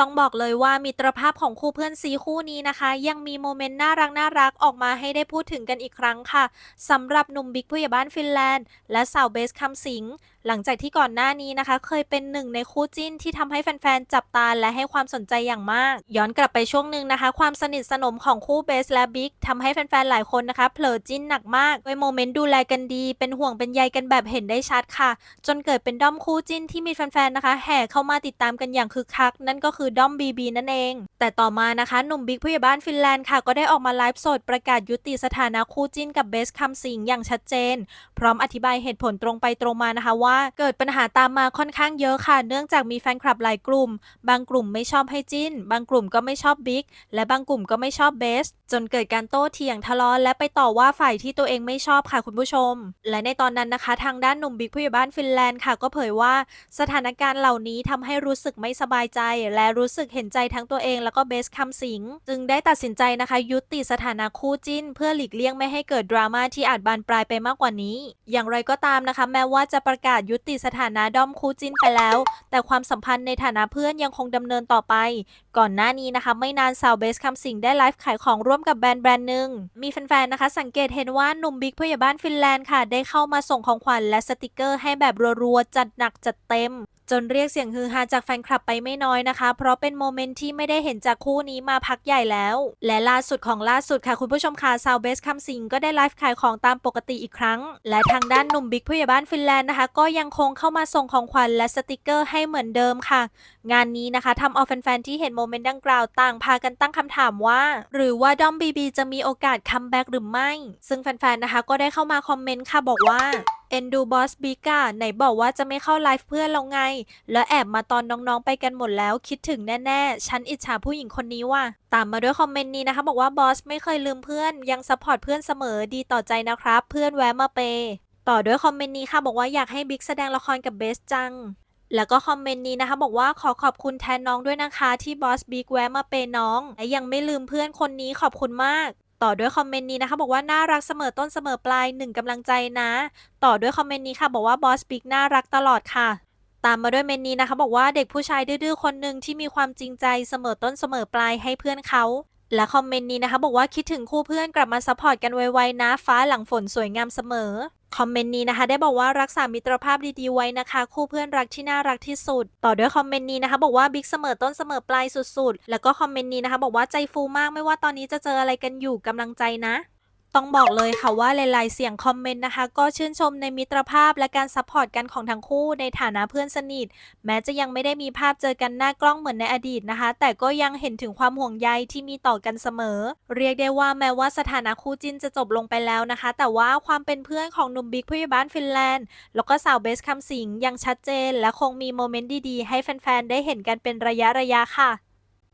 ต้องบอกเลยว่ามิตรภาพของคู่เพื่อนซีคู่นี้นะคะ ยังมีโมเมนต์น่ารักน่ารักออกมาให้ได้พูดถึงกันอีกครั้งค่ะสำหรับหนุ่มบิ๊กผู้ใหญ่บ้านฟินแลนด์ และสาวเบสคำสิง หลังจากที่ก่อนหน้านี้นะคะ เคยเป็นหนึ่งในคู่จิ้นที่ทำให้แฟนๆ จับตาและให้ความสนใจอย่างมาก ย้อนกลับไปช่วงหนึ่งนะคะ ความสนิทสนมของคู่เบสและบิ๊กทำให้แฟนๆ หลายคนนะคะเผลอจิ้นหนักมากด้วยโมเมนต์ดูแลกันดี เป็นห่วงเป็นใยกันแบบเห็นได้ชัดค่ะ จนเกิดเป็นด้อมคู่จิ้นที่มีแฟนๆ นะคะ แห่เข้ามาติดตามกันอย่างคึกคัก นั่นก็คือด้อมบีบีนั่นเอง แต่ต่อมานะคะหนุ่มบิ๊กผู้ใหญ่บ้านฟินแลนด์ค่ะก็ได้ออกมาไลฟ์สดประกาศยุติสถานะคู่จิ้นกับเบสคำสิงอย่างชัดเจน พร้อมอธิบายเหตุผลตรงไปตรงมานะคะว่าเกิดปัญหาตามมาค่อนข้างเยอะค่ะ เนื่องจากมีแฟนคลับหลายกลุ่ม บางกลุ่มไม่ชอบให้จิ้น บางกลุ่มก็ไม่ชอบบิ๊ก และบางกลุ่มก็ไม่ชอบเบส จนเกิดการโต้เถียงทะเลาะและไปต่อว่าฝ่ายที่ตัวเองไม่ชอบค่ะคุณผู้ชม และในตอนนั้นนะคะ ทางด้านหนุ่มบิ๊กผู้ใหญ่บ้านฟินแลนด์ค่ะ ก็เผยว่าสถานการณ์เหล่านี้ทำให้รู้สึกไม่สบายใจ และรู้สึกเห็นใจทั้งตัวเองแล้วก็เบสคำสิง จึงได้ตัดสินใจนะคะ ยุติสถานะคู่จิ้น เพื่อหลีกเลี่ยงไม่ให้เกิดดราม่าที่อาจบานปลายไปมากกว่านี้ อย่างไรก็ตามนะคะ แม้ว่าจะประกาศยุติสถานะด้อมคู่จิ้นไปแล้ว แต่ความสัมพันธ์ในฐานะเพื่อนยังคงดำเนินต่อไป ก่อนหน้านี้นะคะ ไม่นานสาวเบสคำสิงได้ไลฟ์ขายของร่วมกับแบรนด์แบรนด์หนึ่ง มีแฟนๆนะคะ สังเกตเห็นว่าหนุ่มบิ๊กผู้ใหญ่บ้านฟินแลนด์ค่ะ ได้เข้ามาส่งของขวัญและสติกเกอร์ให้แบบรัวๆจัดหนักจัดเต็ม จนเรียกเสียงฮือฮาจากแฟนคลับไปไม่น้อยนะคะ เพราะเป็นโมเมนต์ที่ไม่ได้เห็นจากคู่นี้มาพักใหญ่แล้ว และล่าสุดของล่าสุดค่ะคุณผู้ชมค่ะซาวเบสคำสิงก็ได้ไลฟ์ขายของตามปกติอีกครั้ง และทางด้านหนุ่มบิ๊กผู้ใหญ่บ้านฟินแลนด์นะคะ ก็ยังคงเข้ามาส่งของขวัญและสติกเกอร์ให้เหมือนเดิมค่ะ งานนี้นะคะทำเอาแฟนๆที่เห็นโมเมนต์ดังกล่าวต่างพากันตั้งคำถามว่า หรือว่าดอมบีบีจะมีโอกาสคัมแบ็กหรือไม่ ซึ่งแฟนๆนะคะก็ได้เข้ามาคอมเมนต์ค่ะบอกว่า เอ็นดูบอสบิ๊กอะไหนบอกว่าจะไม่เข้าไลฟ์เพื่อนเราไง แล้วแอบมาตอนน้องๆไปกันหมดแล้วคิดถึงแน่ๆ ฉันอิจฉาผู้หญิงคนนี้ว่ะ ตามมาด้วยคอมเมนต์นี้นะคะ บอกว่าบอสไม่เคยลืมเพื่อน ยังซัพพอร์ตเพื่อนเสมอดีต่อใจนะครับ เพื่อนแวะมาเปย์ต่อด้วยคอมเมนต์นี้ค่ะ บอกว่าอยากให้บิ๊กแสดงละครกับเบสจัง แล้วก็คอมเมนต์นี้นะคะ บอกว่าขอขอบคุณแทนน้องด้วยนะคะ ที่บอสบิ๊กแวะมาเปย์น้องและยังไม่ลืมเพื่อนคนนี้ขอบคุณมาก ต่อด้วยคอมเมนต์นี้นะคะ บอกว่าน่ารักเสมอต้นเสมอปลายหนึ่งกำลังใจนะ ต่อด้วยคอมเมนต์นี้ค่ะ บอกว่าบอสบิ๊กน่ารักตลอดค่ะ ตามมาด้วยเมนนี้นะคะ บอกว่าเด็กผู้ชายดื้อๆคนหนึ่งที่มีความจริงใจเสมอต้นเสมอปลายให้เพื่อนเขาและคอมเมนต์นี้นะคะ บอกว่าคิดถึงคู่เพื่อนกลับมาซัพพอร์ตกันไวๆนะฟ้าหลังฝนสวยงามเสมอ คอมเมนต์นี้นะคะ ได้บอกว่ารักษามิตรภาพดีๆไว้นะคะ คู่เพื่อนรักที่น่ารักที่สุด ต่อด้วยคอมเมนต์นี้นะคะ บอกว่าบิ๊กเสมอต้นเสมอปลายสุดๆ แล้วก็คอมเมนต์นี้นะคะ บอกว่าใจฟูมากไม่ว่าตอนนี้จะเจออะไรกันอยู่กำลังใจนะ ต้องบอกเลยค่ะว่าหลาย ๆ เสียงคอมเมนต์นะคะ ก็ชื่นชมในมิตรภาพและการซัพพอร์ตกันของทั้งคู่ในฐานะเพื่อนสนิท แม้จะยังไม่ได้มีภาพเจอกันหน้ากล้องเหมือนในอดีตนะคะ แต่ก็ยังเห็นถึงความห่วงใยที่มีต่อกันเสมอ เรียกได้ว่าแม้ว่าสถานะคู่จิ้นจะจบลงไปแล้วนะคะ แต่ว่าความเป็นเพื่อนของหนุ่มบิ๊กผู้ใหญ่บ้านฟินแลนด์ แล้วก็สาวเบสคำสิงยังชัดเจน และคงมีโมเมนต์ดี ๆ ให้แฟน ๆ ได้เห็นกันเป็นระยะ ๆ ค่ะ